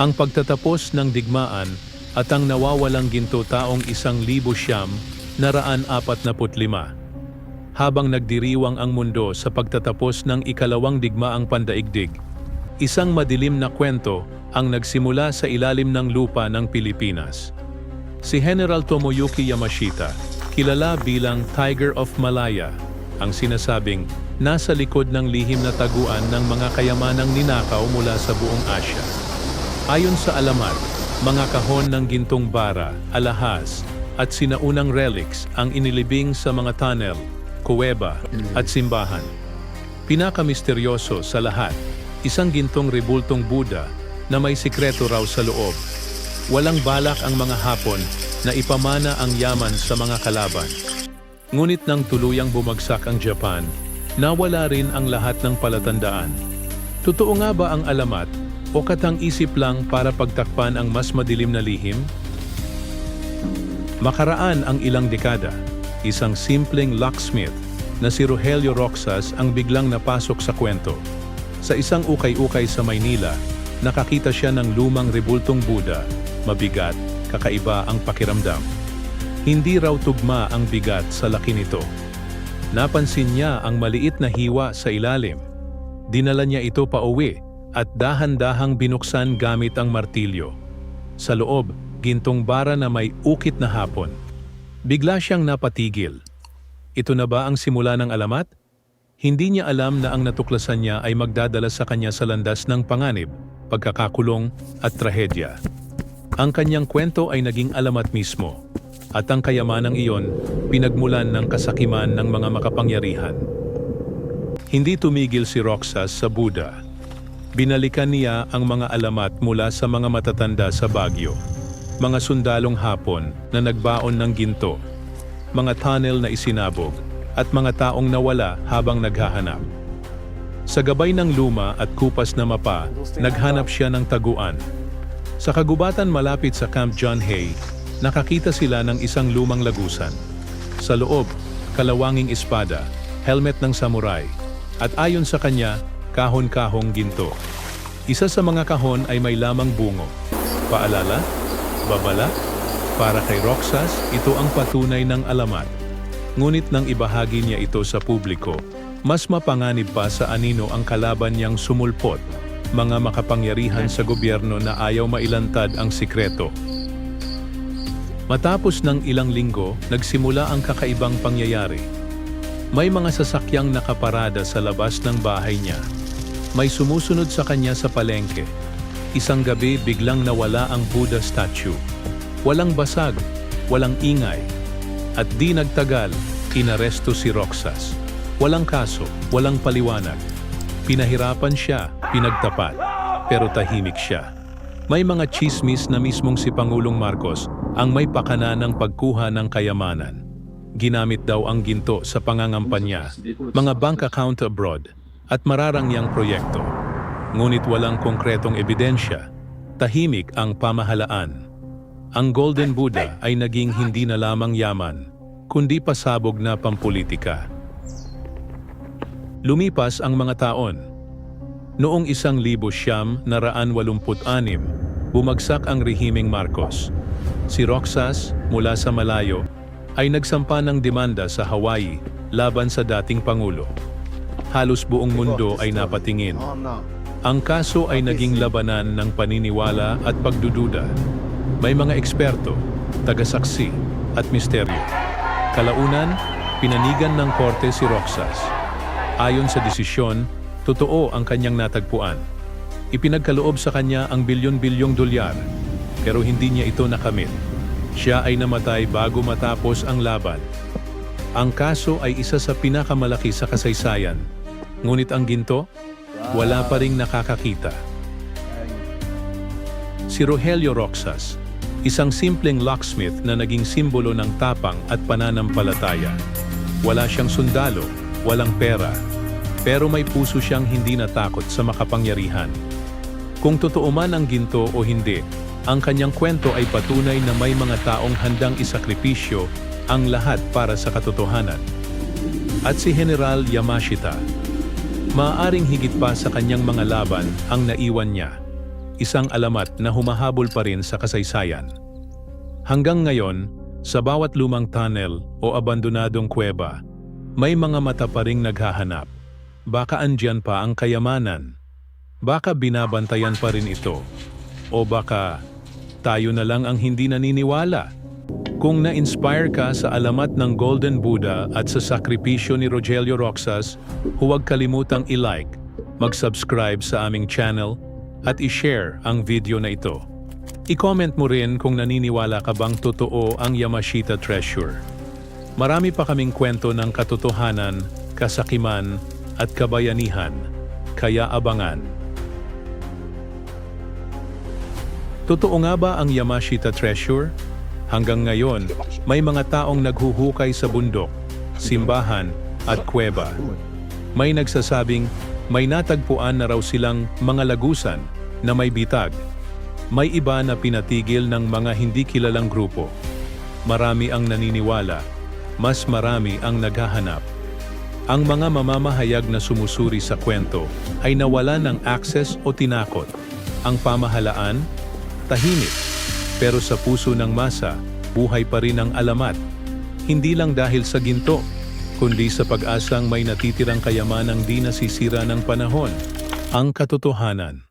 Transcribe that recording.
Ang pagtatapos ng digmaan at ang nawawalang ginto taong isang libo siyam naraan apat na putlima. Habang nagdiriwang ang mundo sa pagtatapos ng ikalawang digmaang pandaigdig, isang madilim na kwento ang nagsimula sa ilalim ng lupa ng Pilipinas. Si General Tomoyuki Yamashita, kilala bilang Tiger of Malaya, ang sinasabing nasa likod ng lihim na taguan ng mga kayamanang ninakaw mula sa buong Asya. Ayon sa alamat, mga kahon ng gintong bara, alahas, at sinaunang relics ang inilibing sa mga tunnel, kuweba, at simbahan. Pinakamisteryoso sa lahat, isang gintong rebultong Buddha na may sikreto raw sa loob. Walang balak ang mga Hapon na ipamana ang yaman sa mga kalaban. Ngunit nang tuluyang bumagsak ang Japan, nawala rin ang lahat ng palatandaan. Totoo nga ba ang alamat o katang isip lang para pagtakpan ang mas madilim na lihim? Makaraan ang ilang dekada, isang simpleng locksmith na si Rogelio Roxas ang biglang napasok sa kwento. Sa isang ukay-ukay sa Maynila, nakakita siya ng lumang rebultong Buddha, mabigat, kakaiba ang pakiramdam. Hindi raw tugma ang bigat sa laki nito. Napansin niya ang maliit na hiwa sa ilalim. Dinala niya ito pa uwi at dahan-dahang binuksan gamit ang martilyo. Sa loob, gintong bara na may ukit na hapon. Bigla siyang napatigil. Ito na ba ang simula ng alamat? Hindi niya alam na ang natuklasan niya ay magdadala sa kanya sa landas ng panganib, pagkakakulong at trahedya. Ang kanyang kwento ay naging alamat mismo, at ang kayamanang iyon pinagmulan ng kasakiman ng mga makapangyarihan. Hindi tumigil si Roxas sa Buddha. Binalikan niya ang mga alamat mula sa mga matatanda sa Baguio. Mga sundalong hapon na nagbaon ng ginto, mga tunnel na isinabog, at mga taong nawala habang naghahanap. Sa gabay ng luma at kupas na mapa, naghanap siya ng taguan. Sa kagubatan malapit sa Camp John Hay, nakakita sila ng isang lumang lagusan. Sa loob, kalawanging espada, helmet ng samurai, at ayon sa kanya, kahon-kahong ginto. Isa sa mga kahon ay may lamang bungo. Paalala? Babala? Para kay Roxas, ito ang patunay ng alamat. Ngunit nang ibahagi niya ito sa publiko, mas mapanganib pa sa anino ang kalaban niyang sumulpot, mga makapangyarihan sa gobyerno na ayaw mailantad ang sikreto. Matapos ng ilang linggo, nagsimula ang kakaibang pangyayari. May mga sasakyang nakaparada sa labas ng bahay niya. May sumusunod sa kanya sa palengke. Isang gabi biglang nawala ang Buddha statue. Walang basag, walang ingay. At di nagtagal, inaresto si Roxas. Walang kaso, walang paliwanag. Pinahirapan siya, pinagtapat, pero tahimik siya. May mga chismis na mismong si Pangulong Marcos ang may pakana ng pagkuha ng kayamanan. Ginamit daw ang ginto sa pangangampanya, mga bank account abroad, at mararangyang proyekto. Ngunit walang konkretong ebidensya, tahimik ang pamahalaan. Ang Golden Buddha ay naging hindi na lamang yaman, kundi pasabog na pampolitika. Lumipas ang mga taon. Noong isang libo siyam na raan walumput anim, bumagsak ang rehimeng Marcos. Si Roxas, mula sa malayo, ay nagsampa ng demanda sa Hawaii laban sa dating Pangulo. Halos buong mundo ay napatingin. Ang kaso ay naging labanan ng paniniwala at pagdududa. May mga eksperto, tagasaksi, at misteryo. Kalaunan, pinanigan ng korte si Roxas. Ayon sa desisyon, totoo ang kanyang natagpuan. Ipinagkaloob sa kanya ang bilyon-bilyong dolyar, pero hindi niya ito nakamit. Siya ay namatay bago matapos ang laban. Ang kaso ay isa sa pinakamalaki sa kasaysayan. Ngunit ang ginto, wala pa ring nakakakita. Si Rogelio Roxas, isang simpleng locksmith na naging simbolo ng tapang at pananampalataya. Wala siyang sundalo, walang pera, pero may puso siyang hindi natakot sa makapangyarihan. Kung totoo man ang ginto o hindi, ang kanyang kwento ay patunay na may mga taong handang isakripisyo ang lahat para sa katotohanan. At si General Yamashita, Maaaring higit pa sa kanyang mga laban ang naiwan niya. Isang alamat na humahabol pa rin sa kasaysayan. Hanggang ngayon, sa bawat lumang tunnel o abandonadong kuweba, may mga mata pa ring naghahanap. Baka andyan pa ang kayamanan. Baka binabantayan pa rin ito. O baka tayo na lang ang hindi naniniwala. Kung na-inspire ka sa alamat ng Golden Buddha at sa sakripisyo ni Rogelio Roxas, huwag kalimutang i-like, mag-subscribe sa aming channel, at i-share ang video na ito. I-comment mo rin kung naniniwala ka bang totoo ang Yamashita Treasure. Marami pa kaming kwento ng katotohanan, kasakiman, at kabayanihan, kaya abangan. Totoo nga ba ang Yamashita Treasure? Hanggang ngayon, may mga taong naghuhukay sa bundok, simbahan, at kuweba. May nagsasabing may natagpuan na raw silang mga lagusan na may bitag. May iba na pinatigil ng mga hindi kilalang grupo. Marami ang naniniwala, mas marami ang naghahanap. Ang mga mamamahayag na sumusuri sa kwento ay nawala ng access o tinakot. Ang pamahalaan, tahimik. Pero sa puso ng masa, buhay pa rin ang alamat. Hindi lang dahil sa ginto, kundi sa pag-asang may natitirang kayamanang di nasisira ng panahon. Ang katotohanan.